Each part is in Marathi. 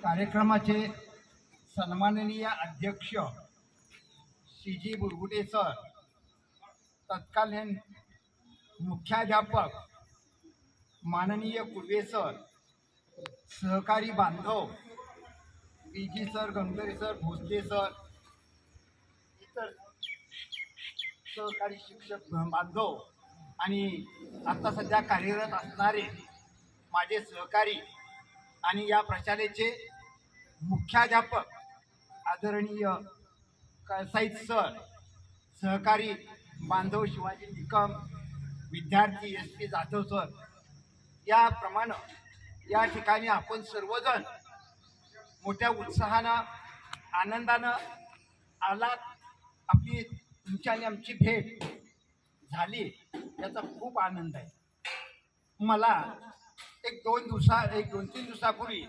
कार्यक्रमाचे सन्माननीय अध्यक्ष सी जी बुरगुटे सर तत्कालीन मुख्याध्यापक माननीय कुर्वे सर सहकारी बांधव P G sir Gangre sir Bhosale sir इतर सहकारी शिक्षक बांधव आणि आता सध्या कार्यरत असणारे माझे सहकारी आणि या प्रशालेचे मुख्याध्यापक आदरणीय कळसाईत सर सहकारी बांधव शिवाजी निकम विद्यार्थी एस पी जाधव सर याप्रमाणे या ठिकाणी आपण सर्वजण मोठ्या उत्साहानं आनंदानं आलात. आपली तुमची आणि आमची भेट झाली याचा खूप आनंद आहे. मला एक दोन दिवसा एक दोन तीन दिवसापूर्वी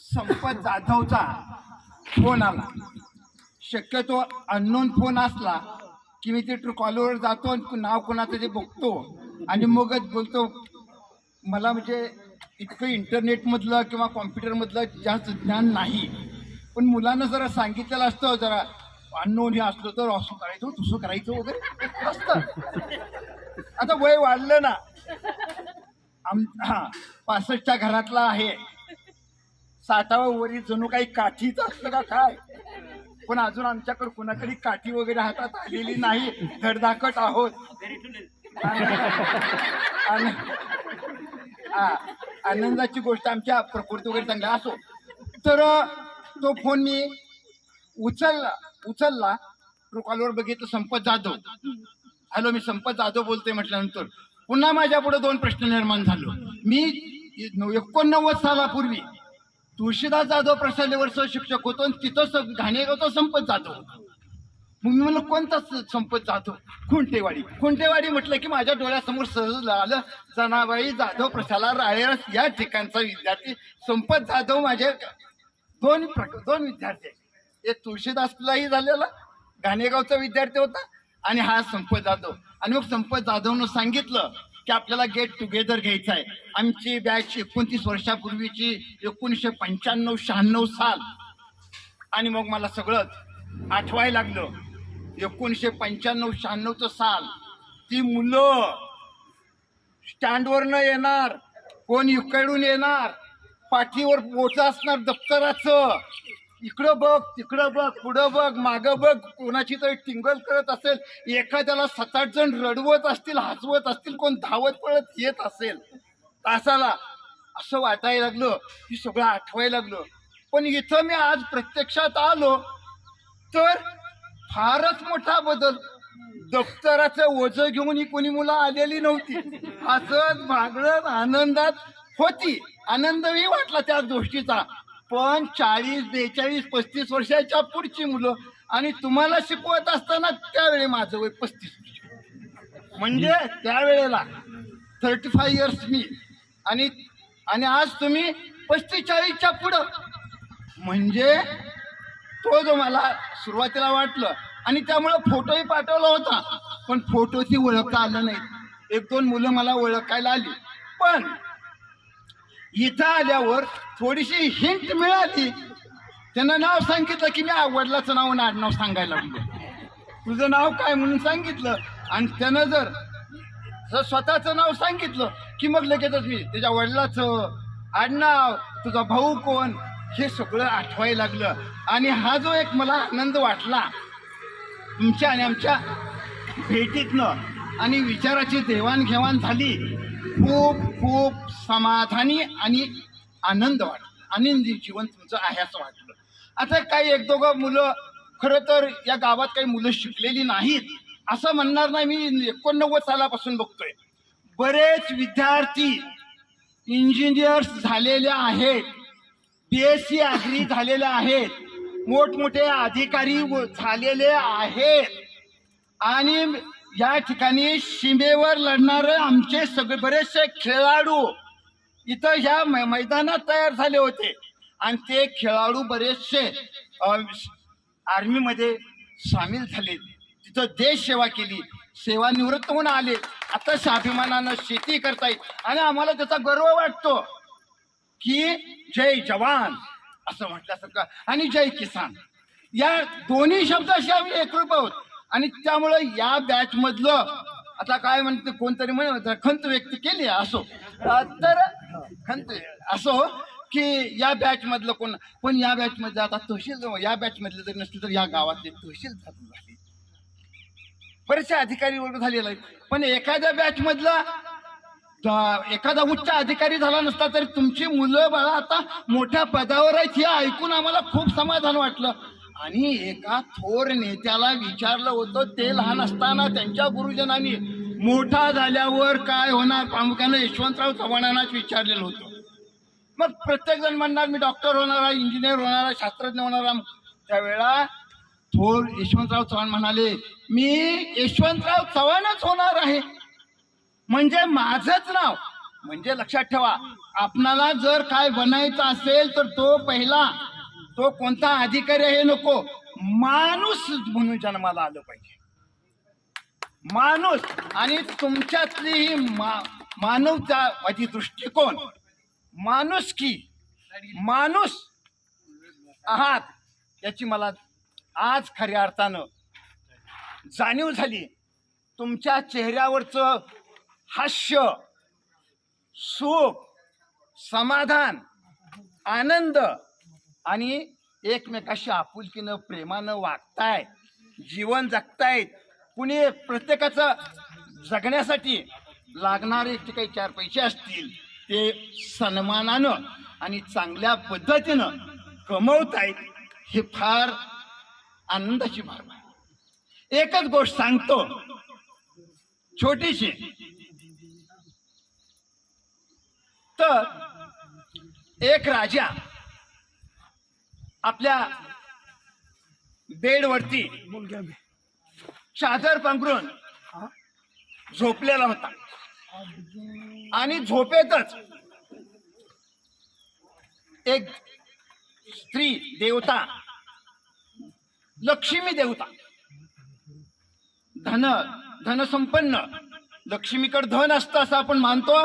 संपत जाधवचा फोन आला. शक्यतो अननोन फोन असला की मी ते ट्रू कॉलवर जातो आणि नाव कोणाचं ते बघतो आणि मगच बोलतो. मला म्हणजे इतकं इंटरनेटमधलं किंवा कॉम्प्युटरमधलं जास्त ज्ञान नाही. पण मुलांना जरा सांगितलेलं असतं जरा अननोन हे असलं तर असं करायचं तसं करायचं वगैरे. असतं आता वय वाढलं ना. आम हा पासष्टच्या घरातला आहे. साठावं वरी जणू काही काठीच असतं का काय? पण अजून आमच्याकडे कुणाकडे काठी वगैरे हातात आलेली नाही. धडधाकट आहोत. आणि- आनंदाची गोष्ट आमच्या प्रकृती वगैरे चांगल्या असो. तर तो फोन मी उचलला. उचलला. कॉलवर बघितलं संपत जाधव. हॅलो मी संपत जाधव बोलतोय म्हटल्यानंतर. पुन्हा माझ्या पुढे दोन प्रश्न निर्माण झालो. मी एकोणनव्वद सालापूर्वी तुळशीदास जाधव प्रशालेवर शिक्षक होतो आणि तिथं स- घाणेगावचा संपत जाधव मग मी म्हणलं कोणता संपत जाधव खुंटेवाडी. खुंटेवाडी म्हटलं की माझ्या डोळ्यासमोर सहज आलं जनाबाई जाधव प्रशाला राळेरस या ठिकाणचा विद्यार्थी संपत जाधव माझे दोन प्रक- दोन विद्यार्थी. एक तुळशीदासलाही झालेला घाणेगावचा विद्यार्थी होता. आणि हा संपत जाधव. आणि मग संपत जाधवनं सांगितलं की आपल्याला गेट टुगेदर घ्यायचं आहे. आमची बॅच एकोणतीस वर्षापूर्वीची एकोणीसशे पंच्याण्णव शहाण्णव साल. आणि मग मला सगळंच आठवायला लागलं. एकोणीसशे पंच्याण्णव शहाण्णवचं साल. ती मुलं स्टँडवर न येणार कोण इकडून येणार पाठीवर पोच असणार दप्तराचं. इकडं बघ तिकडं बघ पुढं बघ मागं बघ कोणाची तरी टिंगल करत असेल एखाद्याला सात आठ जण रडवत असतील हसवत असतील कोण धावत पळत येत असेल तासाला असं वाटायला लागलं की सगळं आठवायला लागलं. पण इथं मी आज प्रत्यक्षात आलो तर फारच मोठा बदल. दप्तराचं ओझ घेऊन ही कोणी मुलं आलेली नव्हती. हसत भागडत आनंदात होती. आनंदही वाटला त्या गोष्टीचा. पण चाळीस बेचाळीस पस्तीस वर्षाच्या पुढची मुलं आणि तुम्हाला शिकवत असताना त्यावेळी माझं वय पस्तीस वर्ष. म्हणजे त्यावेळेला थर्टी फाय इयर्स मी. आणि आणि आज तुम्ही पस्तीस चाळीसच्या पुढं. म्हणजे तो जो मला सुरुवातीला वाटलं आणि त्यामुळं फोटोही पाठवला होता. पण फोटोची ओळखता आलं नाही. एक दोन मुलं मला ओळखायला आली. पण इथं आल्यावर थोडीशी हिंट मिळाली. त्यानं नाव सांगितलं की मी वडिलाचं नाव आणि आडनाव सांगायला लागलो. तुझं नाव काय म्हणून सांगितलं? आणि त्यानं जर जर स्वतःचं नाव सांगितलं की मग लगेचच मी त्याच्या वडिलाचं आडनाव तुझा भाऊ कोण हे सगळं आठवायला लागलं. आणि हा जो एक मला आनंद वाटला तुमच्या आणि आमच्या भेटीतनं आणि विचाराची देवाणघेवाण झाली खूप खूप समाधानी आणि आनंद वाटला आनंदी जीवन तुमचं आहे असं वाटलं. आता काही एक दोघं मुलं खरं तर या गावात काही मुलं शिकलेली नाहीत असं म्हणणार नाही मी एकोणनव्वद सालापासून बघतोय. बरेच विद्यार्थी इंजिनियर्स झालेले आहेत बी एस सी अग्री झालेले आहेत मोठमोठे अधिकारी व- झालेले आहेत. आणि या ठिकाणी सीमेवर लढणारे आमचे सगळे बरेचसे खेळाडू इथं ह्या मै- मैदानात तयार झाले होते. आणि ते खेळाडू बरेचसे आर्मीमध्ये सामील झाले. तिथं देश सेवा केली. सेवानिवृत्त होऊन आले. आता स्वाभिमानानं शेती करतायत. आणि आम्हाला त्याचा गर्व वाटतो की जय जवान असं म्हटल्यासारखं. आणि जय किसान. या दोन्ही शब्दाशी आम्ही एकरूप आहोत. आणि त्यामुळं या बॅच मधलं आता काय म्हणते कोणतरी म्हणत खंत व्यक्त केली असो. तर खंत असो की या बॅच मधलं कोण पण या बॅच मधलं आता तहसील या बॅच मधलं जर नसतील तर या गावातले तहसील झाले. बरेचसे अधिकारी वर्ग झालेला आहे पण एखाद्या बॅच मधला एखादा उच्च अधिकारी झाला नसता तरी तुमची मुलं बाळा आता मोठ्या पदावर आहेत हे ऐकून आम्हाला खूप समाधान वाटलं. आणि एका थोर नेत्याला विचारलं होतं ते लहान असताना त्यांच्या गुरुजनांनी मोठा झाल्यावर काय होणार? प्रामुख्यानं यशवंतराव चव्हाणांनाच विचारलेलं होतं. मग प्रत्येक जण म्हणणार मी डॉक्टर होणार आहे इंजिनियर होणार आहे शास्त्रज्ञ होणार आहे. त्यावेळा थोर यशवंतराव चव्हाण म्हणाले मी यशवंतराव चव्हाणच होणार आहे. म्हणजे माझंच नाव. म्हणजे लक्षात ठेवा आपणाला जर काय बनायचं असेल तर तो पहिला तो कोणता अधिकारी आहे हे नको. माणूस म्हणून जन्माला आलं पाहिजे. माणूस आणि तुमच्यातली ही मा मानवतावादी दृष्टिकोन. माणूस की? माणूस आहात याची मला आज खऱ्या अर्थानं जाणीव झाली. तुमच्या चेहऱ्यावरचं हास्य सुख समाधान आनंद आणि एकमेकाशी आपुलकीनं प्रेमानं वागताय जीवन जगतायत कुणी प्रत्येकाचं जगण्यासाठी लागणारे जे काही चार पैसे असतील ते सन्मानानं आणि चांगल्या पद्धतीनं कमवतायत हे फार आनंदाची बाब आहे. एकच गोष्ट सांगतो. छोटीशी. तर एक राजा आपल्या बेडवरती चादर पांघरून झोपलेला होता. आणि झोपेतच एक स्त्री देवता लक्ष्मी देवता धन धनसंपन्न लक्ष्मीकडे धन असतं असं आपण मानतो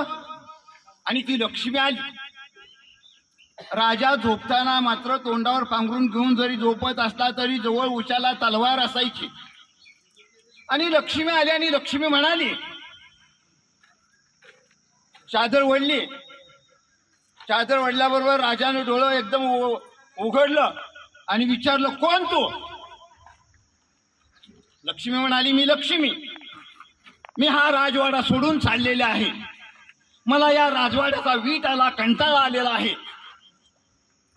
आणि ती लक्ष्मी आली. राजा झोपताना मात्र तोंडावर पांघरून घेऊन जरी झोपत असला तरी जवळ उशाला तलवार असायची. आणि लक्ष्मी आली आणि लक्ष्मी म्हणाली चादर वडली चादर वडल्याबरोबर राजानं डोळं एकदम उघडलं आणि विचारलं कोण तू? लक्ष्मी म्हणाली मी लक्ष्मी. मी हा राजवाडा सोडून चाललेला आहे. मला या राजवाड्याचा वीट आला कंटाळा आलेला आहे.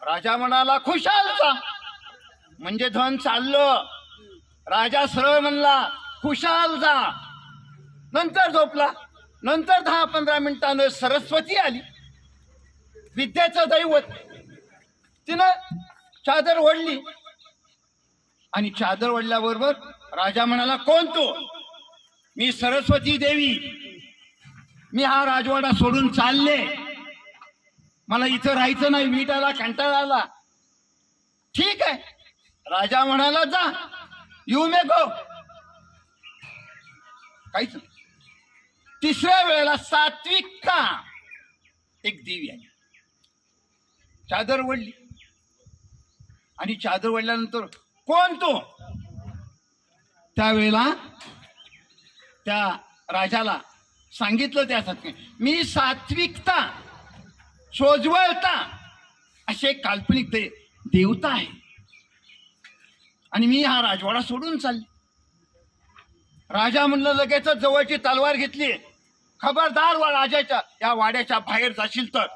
राजा म्हणाला खुशाल जा म्हणजे धन चाललं. राजा सरळ म्हणला खुशाल जा. नंतर झोपला. नंतर दहा पंधरा मिनिटानं सरस्वती आली. विद्याचं दैवत. तिनं चादर ओढली. आणि चादर ओढल्याबरोबर राजा म्हणाला कोण तो? मी सरस्वती देवी. मी हा राजवाडा सोडून चालले. मला इथं राहायचं नाही विटाला कंटाळा आला. ठीक आहे. राजा म्हणाला जा यू मे गो काहीच नाही. तिसऱ्या वेळेला सात्विकता एक देवी आहे चादर वडली आणि चादर वडल्यानंतर कोण तो? त्यावेळेला त्या राजाला सांगितलं त्यासाठी मी सात्विकता सोजवळता. असे एक काल्पनिक ते देवता आहे. आणि मी हा राजवाडा सोडून चालले. राजा म्हणलं लगेच जवळची तलवार घेतली खबरदार वा राजाच्या या वाड्याच्या बाहेर जाशील तर.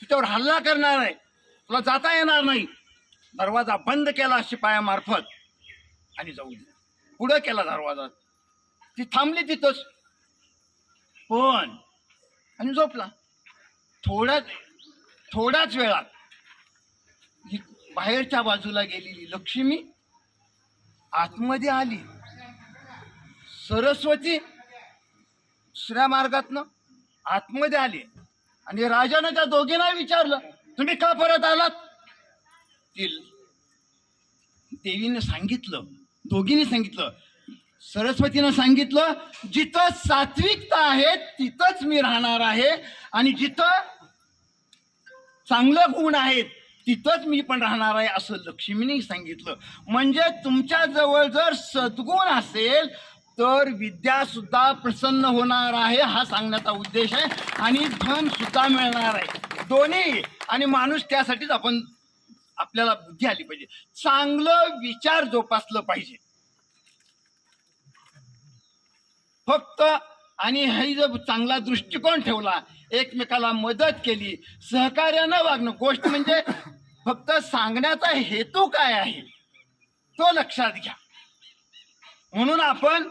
तुझ्यावर हल्ला करणार आहे तुला जाता येणार नाही. दरवाजा बंद केला शिपायामार्फत. आणि जाऊ दिला. पुढं केला दरवाजा. ती थांबली तिथंच. पण आणि झोपला. थोड्याच थोड्याच वेळात ही बाहेरच्या बाजूला गेलेली लक्ष्मी आतमध्ये आली. सरस्वती दुसऱ्या मार्गातनं आतमध्ये आली. आणि राजानं त्या दोघींना विचारलं तुम्ही का परत आलात? ती देवीने सांगितलं दोघींनी सांगितलं सरस्वतीनं सांगितलं जिथं सात्विकता आहे तिथंच मी राहणार आहे. आणि जिथं चांगलं गुण आहेत तिथंच मी पण राहणार आहे असं लक्ष्मीने सांगितलं. म्हणजे तुमच्या जवळ जर सद्गुण असेल तर विद्या सुद्धा प्रसन्न होणार आहे हा सांगण्याचा उद्देश आहे. आणि धन सुद्धा मिळणार आहे. दोन्ही आणि माणूस त्यासाठीच आपण आपल्याला बुद्धी आली पाहिजे. चांगलं विचार जोपासलं पाहिजे. फक्त आणि हे जर चांगला दृष्टिकोन ठेवला एकमेकाला मदत केली सहकार्यानं वागणं गोष्ट म्हणजे फक्त सांगण्याचा हेतू काय आहे तो लक्षात घ्या. म्हणून आपण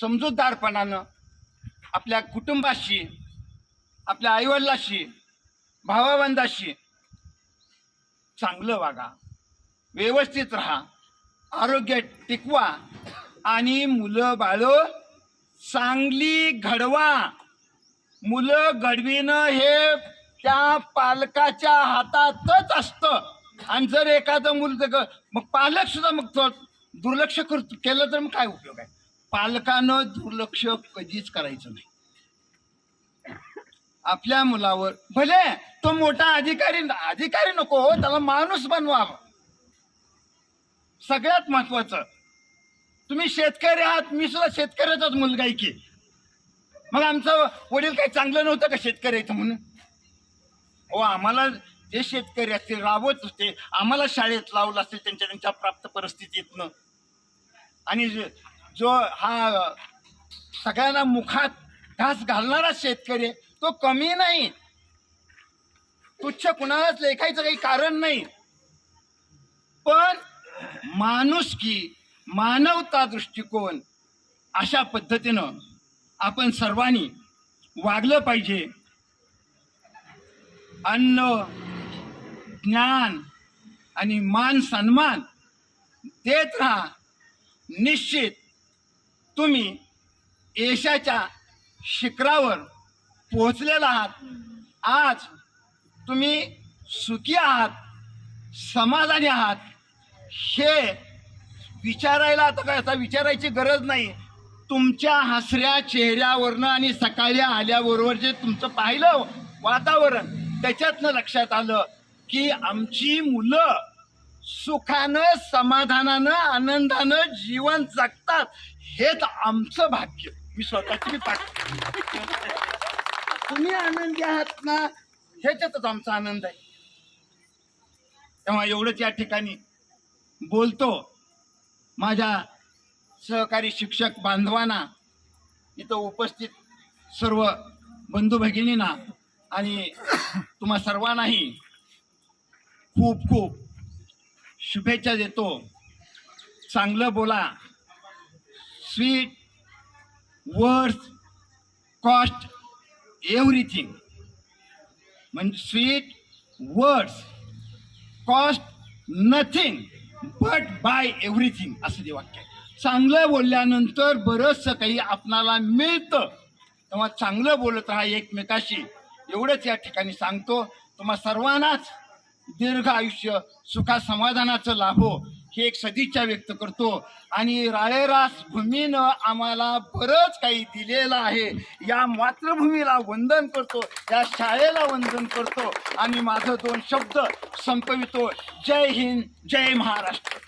समजूतदारपणानं आपल्या कुटुंबाशी आपल्या आईवडिलाशी भावाबंधाशी चांगलं वागा. व्यवस्थित राहा. आरोग्य टिकवा. आणि मुलं बाळ चांगली घडवा. मुलं घडविणं हे त्या पालकाच्या हातातच असतं. आणि जर एखादं मुलं ग- मग पालक सुद्धा मग दुर्लक्ष करतो केलं तर मग काय उपयोग आहे? पालकानं दुर्लक्ष कधीच करायचं नाही. आपल्या मुलावर भले तो मोठा अधिकारी अधिकारी नको त्याला माणूस बनवा सगळ्यात महत्वाचं तुम्ही शेतकरी आहात मी सुद्धा शेतकऱ्याचाच मुलगा आहे की. मग आमचं वडील काही चांगलं नव्हतं का शेतकऱ्याचं म्हणून? हो आम्हाला जे शेतकरी असतील राबवत होते. आम्हाला शाळेत लावलं असेल त्यांच्या त्यांच्या प्राप्त परिस्थितीतनं. आणि जो- हा सगळ्यांना मुखात घास घालणारा शेतकरी तो कमी नाही. तुच्छ कुणालाच लेखायचं काही कारण नाही. पण माणूस की मानवता दृष्टिकोन अशा पद्धतीनं आपण सर्वांनी वागलं पाहिजे. अन्न ज्ञान आणि मान सन्मान देत राहा. निश्चित तुम्ही यशाच्या शिखरावर पोहोचलेला आहात. आज तुम्ही सुखी आहात समाधानी आहात. हे विचारायला आता काय आता विचारायची गरज नाही. तुमच्या हसऱ्या चेहऱ्यावरनं आणि सकाळी आल्याबरोबर जे तुमचं पाहिलं वातावरण त्याच्यातनं लक्षात आलं की आमची मुलं सुखानं समाधानानं आनंदानं जीवन जगतात. हेच आमचं भाग्य. मी स्वतःची पाठ तुम्ही आनंदी आहात ना ह्याच्यातच आमचा आनंद आहे. तेव्हा एवढंच या ठिकाणी बोलतो. माझ्या सहकारी शिक्षक बांधवांना इथं उपस्थित सर्व बंधू भगिनींना आणि तुम्हा सर्वांनाही खूप खूप शुभेच्छा देतो. चांगलं बोला. स्वीट वर्थ कॉस्ट एव्हरीथिंग म्हणजे sweet words cost nothing but buy everything असं ते वाक्य आहे. चांगलं बोलल्यानंतर बरंचसं काही आपणाला मिळतं. तेव्हा चांगलं बोलत राहा एकमेकाशी. एवढंच या ठिकाणी सांगतो. तुम्हा सर्वांनाच दीर्घ आयुष्य सुखा समाधानाचं लाभो. ही एक सदिच्छा व्यक्त करतो. आणि राळेरास भूमीनं आम्हाला बरंच काही दिलेलं आहे. या मातृभूमीला वंदन करतो या शाळेला वंदन करतो. आणि माझं दोन शब्द संपवितो. जय हिंद जय महाराष्ट्र.